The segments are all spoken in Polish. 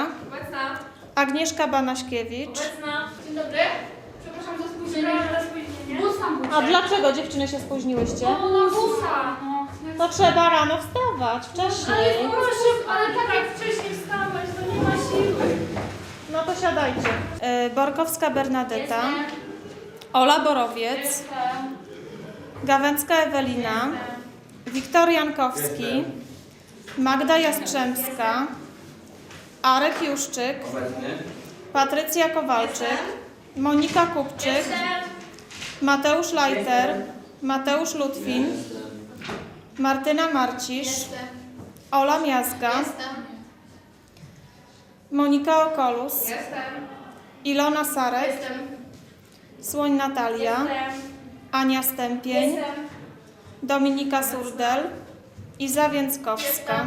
Kowalczyk-Iga, Obecna. Agnieszka Banaśkiewicz. Obecna. Dzień dobry. Przepraszam za spóźnienie. Za spóźnienie. Bus tam A dlaczego dziewczyny się spóźniłyście? O, na busa. No. To trzeba rano wstawać, Ale wcześniej. proszę, ale tak jak wcześniej wstałeś, to nie ma siły. No to siadajcie. E, Borkowska Bernadetta, Jestem. Ola Borowiec, Jestem. Gawęcka Ewelina, Wiktor Jankowski, Magda Jastrzębska, Arek Juszczyk, Patrycja Kowalczyk, Monika Kupczyk. Mateusz Lajter, Mateusz Lutwin, Martyna Marcisz. Ola Miazga. Monika Okolus. Ilona Sarek. Słoń Natalia. Ania Stępień. Dominika Surdel, Iza Więckowska.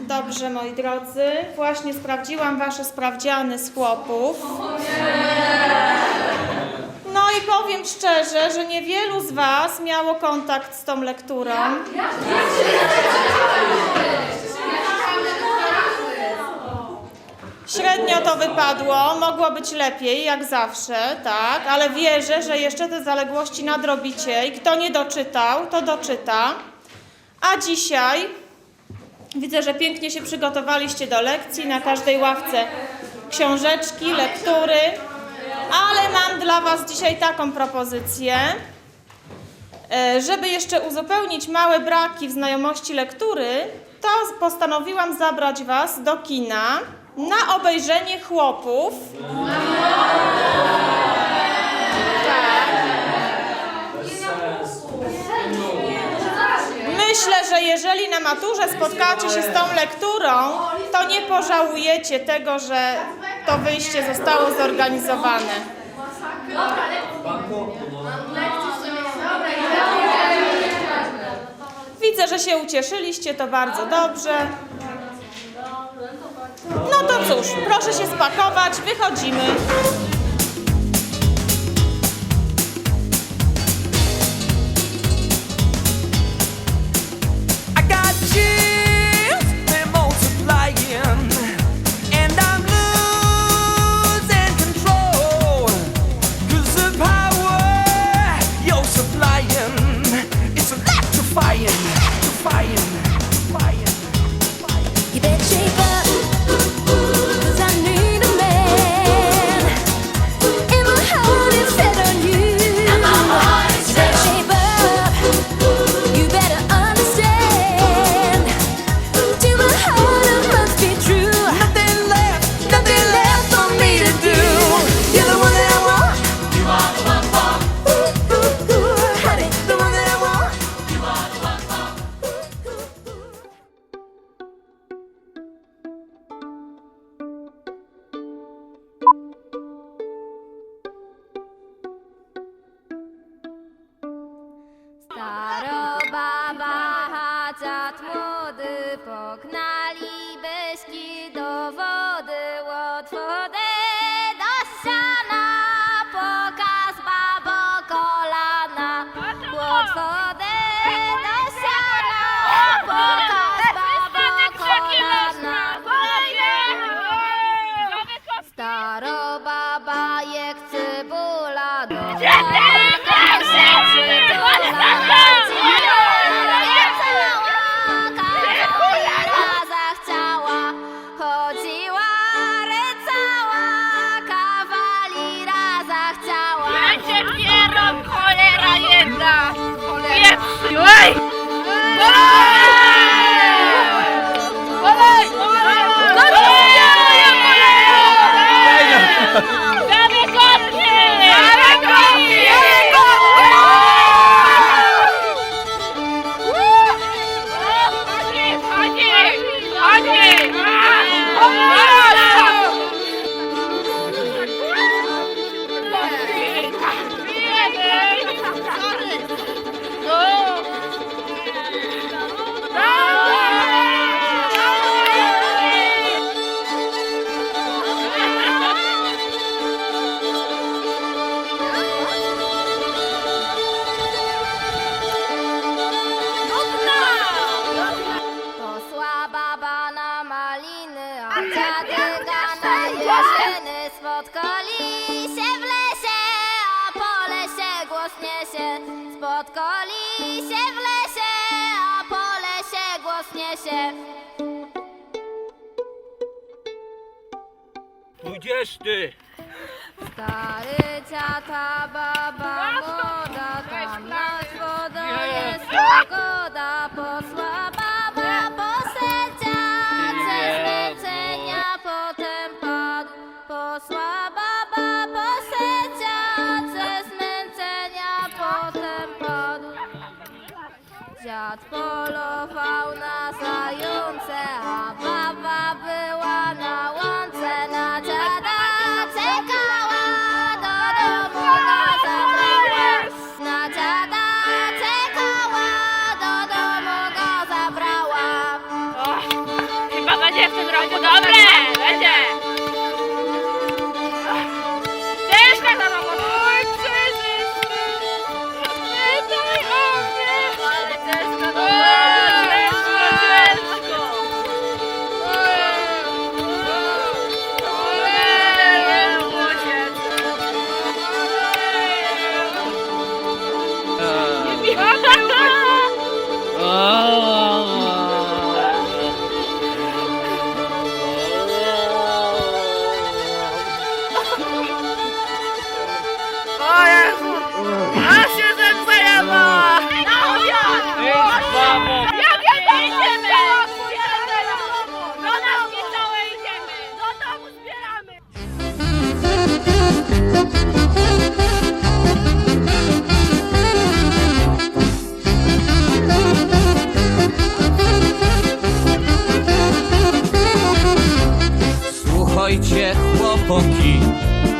Dobrze, moi drodzy, właśnie sprawdziłam Wasze sprawdziany z chłopów. No i powiem szczerze, że niewielu z Was miało kontakt z tą lekturą. Średnio to wypadło, mogło być lepiej, jak zawsze, tak, ale wierzę, że jeszcze te zaległości nadrobicie i kto nie doczytał, to doczyta. A dzisiaj widzę, że pięknie się przygotowaliście do lekcji, na każdej ławce książeczki, lektury, ale mam dla Was dzisiaj taką propozycję, e, żeby jeszcze uzupełnić małe braki w znajomości lektury, to postanowiłam zabrać Was do kina na obejrzenie chłopów. Myślę, że jeżeli na maturze spotkacie się z tą lekturą, to nie pożałujecie tego, że to wyjście zostało zorganizowane. Widzę, że się ucieszyliście, to bardzo dobrze. No to cóż, proszę się spakować, wychodzimy. fire. Głos niesie Spod kolisie w lesie A po lesie głos niesie. Dwudziesty! Stary ciata, baba młoda, tam nad wodą jest pogoda, posła baba po serca, ze zmęczenia potem padł. Posła baba Dziad polował na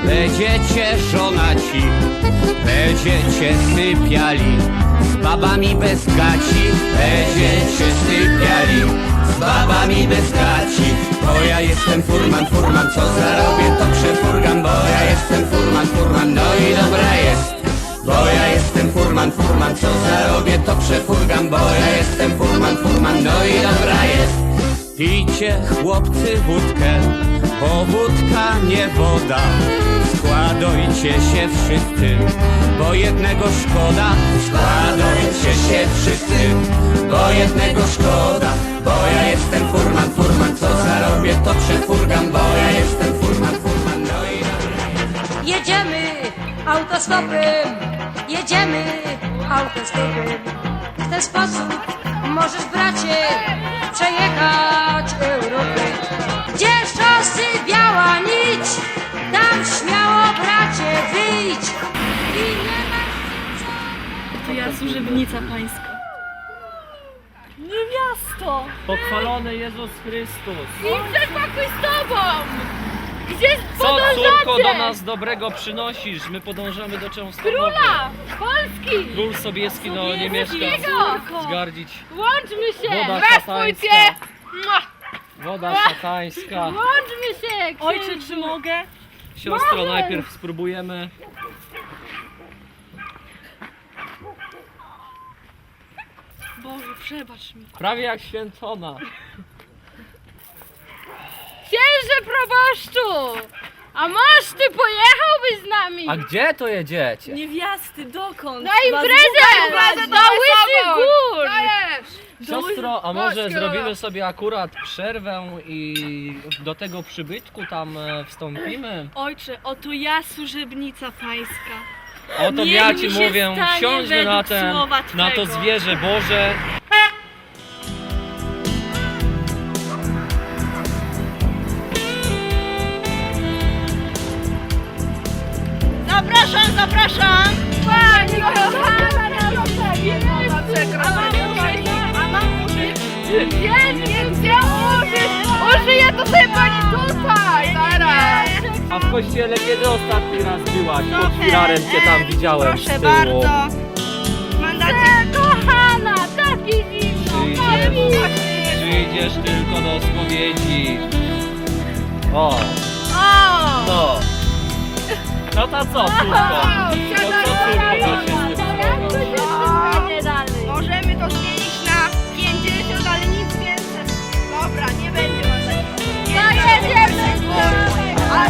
będziecie żonaci, będziecie sypiali z babami bez gaci, będziecie sypiali z babami bez gaci. Bo ja jestem furman, furman, co zarobię to przefurgam, bo ja jestem furman, furman, no i dobra jest. Bo ja jestem furman, furman, co zarobię to przefurgam, bo ja jestem furman, furman, no i dobra jest. Pijcie chłopcy wódkę, bo wódka nie woda. Składajcie się wszyscy, bo jednego szkoda. Składajcie się wszyscy, bo jednego szkoda. Bo ja jestem furman, furman, co zarobię to przefurgam, bo ja jestem furman, furman, no i. Jedziemy autostopem, jedziemy autostopem. W ten sposób możesz, bracie, przejechać Europę. Gdzie szosy biała nić, tam śmiało, bracie, wyjdź. I nie ma To ja służebnica pańska. Niewiasto! Pochwalony Jezus Chrystus! I przepakuj z tobą! Gdzie Co córko podążacie? do nas dobrego przynosisz? My podążamy do Częstochowy. Króla! Polski! Król Sobieski no nie mieszka. Sobieskiego! Zgardzić. Łączmy się! Woda szatańska. Mua! Woda szatańska. Łączmy się! Ojcze, księciu! czy mogę? Siostro, Możesz. najpierw spróbujemy. Boże, przebacz mi. Prawie jak święcona. Księże proboszczu! A masz ty pojechałbyś z nami? A gdzie to jedziecie? Niewiasty, dokąd? Na imprezę! Do łysych gór! Siostro, a może zrobimy sobie akurat przerwę i do tego przybytku tam e, wstąpimy? Ojcze, oto ja służebnica pańska. Oto Niech ja mi ci się mówię, stanie wsiądźmy na, według ten, słowa na to Twego. zwierzę Boże. Nie, nie, gdzie użyć? Użyję to sobie pani tutaj! Zaraz! A w kościele kiedy ostatni raz byłaś? Pod filarem cię tam widziałem z Proszę tyłu. bardzo. Mandacie. kochana, taki zimno, Przyjdziesz, przyjdziesz tylko do spowiedzi. O, O! no. No to co, córko? No co, córko, co się z tym zrobi? Możemy to zmienić mandacie. Zajedziemy! Ale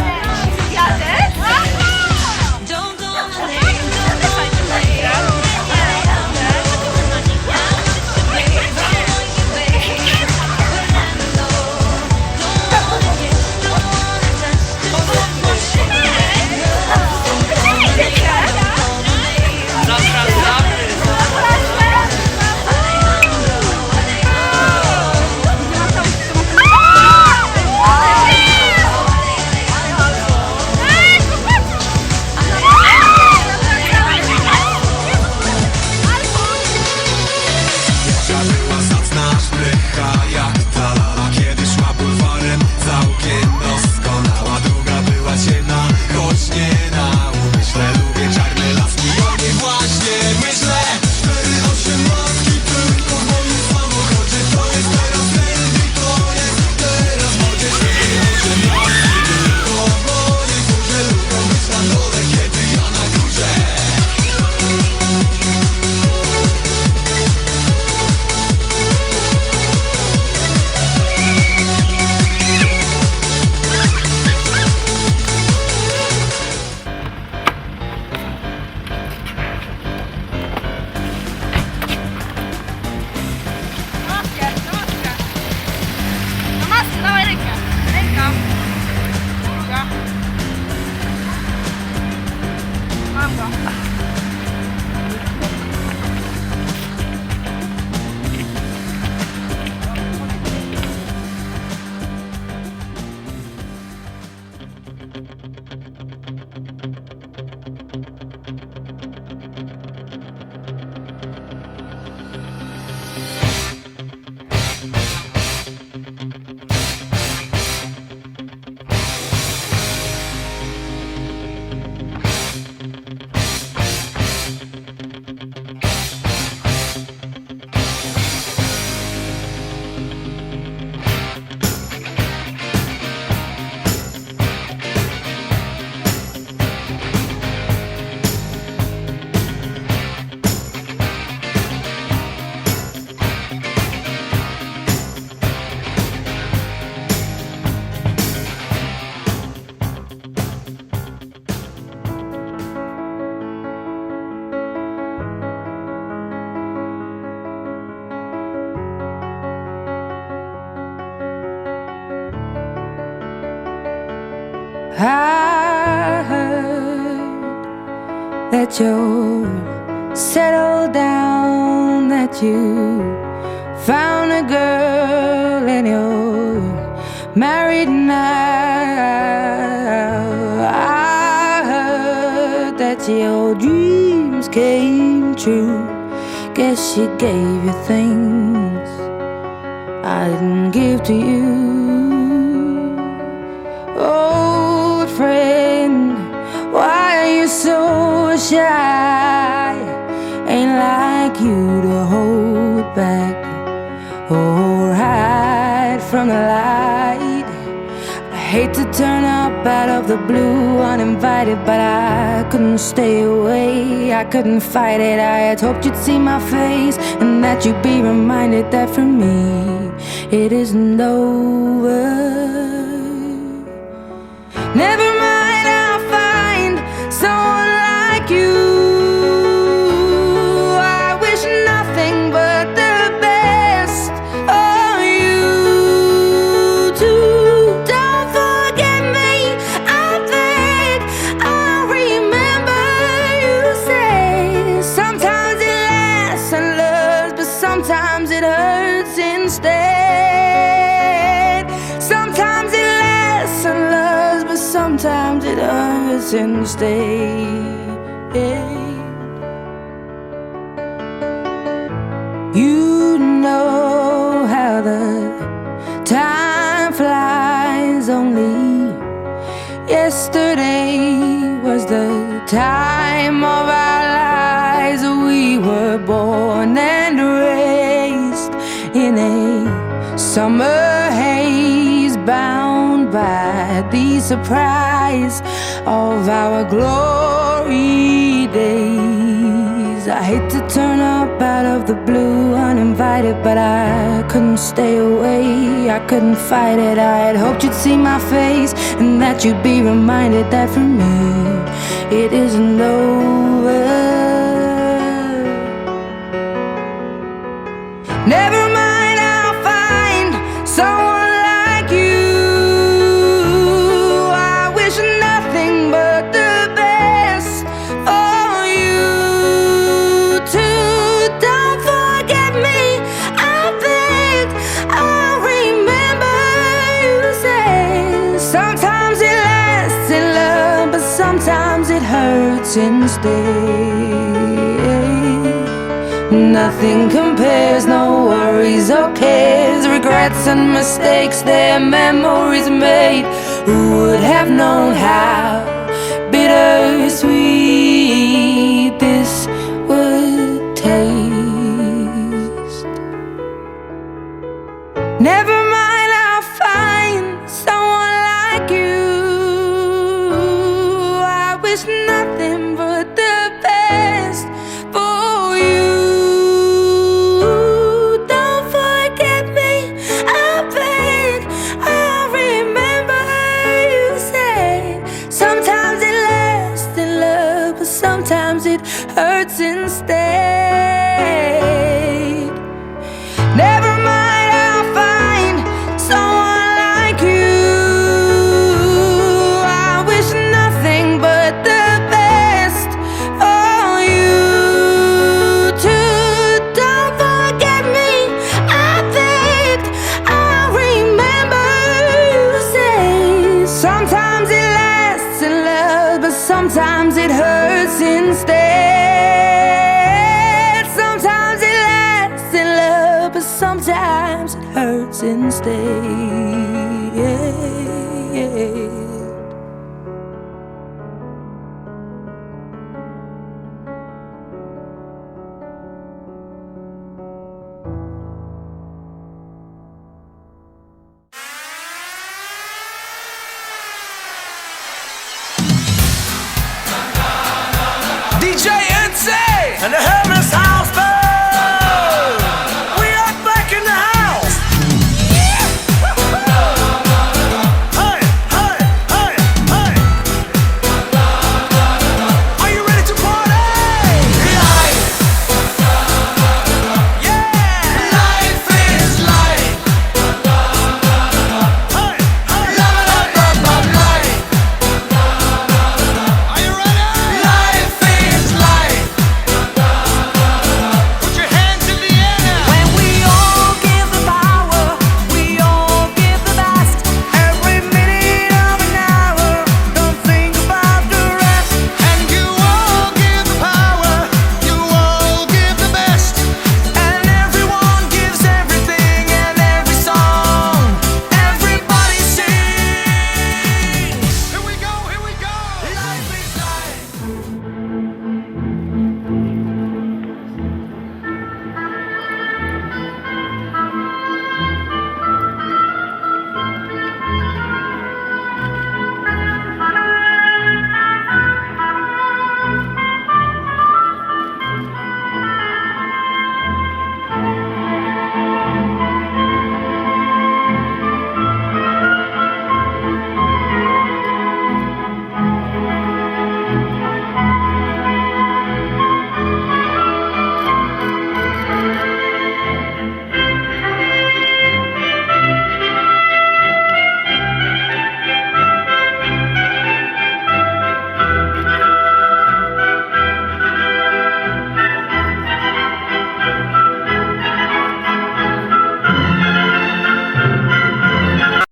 that you're settled down, that you found a girl and you're married now. I heard that your dreams came true. Guess she gave you things I didn't give to you. Old so shy? Ain't like you to hold back or hide from the light. I hate to turn up out of the blue uninvited, but I couldn't stay away. I couldn't fight it. I had hoped you'd see my face and that you'd be reminded that for me it isn't over. Never instead. You know how the time flies only. Yesterday was the time of our lives. We were born and raised in a summer haze, bound by the surprise of our glory days. I hate to turn up out of the blue uninvited, but I couldn't stay away. I couldn't fight it. I had hoped you'd see my face and that you'd be reminded that for me it isn't over. Never sometimes it hurts instead. Nothing compares, no worries or cares, regrets and mistakes, their memories made. Who would have known how bittersweet sometimes it hurts instead. Sometimes it lasts in love, but sometimes it hurts instead.